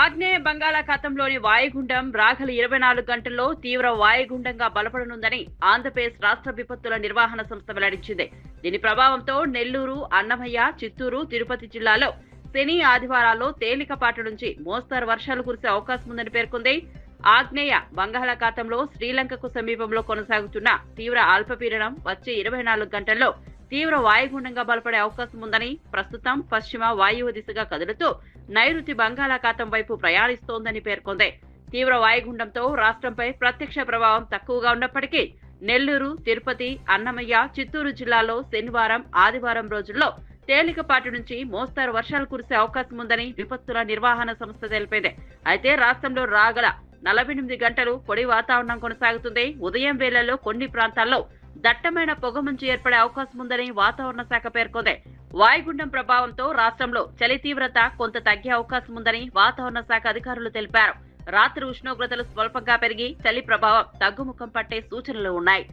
ఆగ్నేయ బంగాళాఖాతంలోని వాయుగుండం రాగల ఇరవై నాలుగు గంటల్లో తీవ్ర వాయుగుండంగా బలపడనుందని ఆంధ్రప్రదేశ్ రాష్ట్ర విపత్తుల నిర్వహణ సంస్థ వెల్లడించింది. దీని ప్రభావంతో నెల్లూరు అన్నమయ్య చిత్తూరు తిరుపతి జిల్లాలో శని ఆదివారాల్లో తేలికపాటి నుంచి మోస్తరు వర్షాలు కురిసే అవకాశం ఉందని పేర్కొంది. ఆగ్నేయ బంగాళాఖాతంలో శ్రీలంకకు సమీపంలో కొనసాగుతున్న తీవ్ర అల్పపీడనం వచ్చే ఇరవై నాలుగు గంటల్లో తీవ్ర వాయుగుండంగా బలపడే అవకాశం ఉందని ప్రస్తుతం పశ్చిమ వాయువ్య దిశగా కదులుతూ నైరుతి బంగాళాఖాతం వైపు ప్రయాణిస్తోందని పేర్కొంది. తీవ్ర వాయుగుండంతో రాష్ట్రంపై ప్రత్యక్ష ప్రభావం తక్కువగా ఉన్నప్పటికీ నెల్లూరు తిరుపతి అన్నమయ్య చిత్తూరు జిల్లాలో శనివారం ఆదివారం రోజుల్లో తేలికపాటి నుంచి మోస్తారు వర్షాలు కురిసే అవకాశం ఉందని విపత్తుల నిర్వహణ సంస్థ తెలిపింది. అయితే రాష్ట్రంలో రాగల నలభై ఎనిమిది గంటలు పొడి వాతావరణం కొనసాగుతుంది. ఉదయం వేళల్లో కొన్ని ప్రాంతాల్లో దట్టమైన పొగమంచు ఏర్పడే అవకాశం ఉందని వాతావరణ శాఖ పేర్కొంది. వాయుగుండం ప్రభావంతో రాష్ట్రంలో చలి తీవ్రత కొంత తగ్గే అవకాశం ఉందని వాతావరణ శాఖ అధికారులు తెలిపారు. రాత్రి ఉష్ణోగ్రతలు స్వల్పంగా పెరిగి చలి ప్రభావం తగ్గుముఖం పట్టే సూచనలు ఉన్నాయి.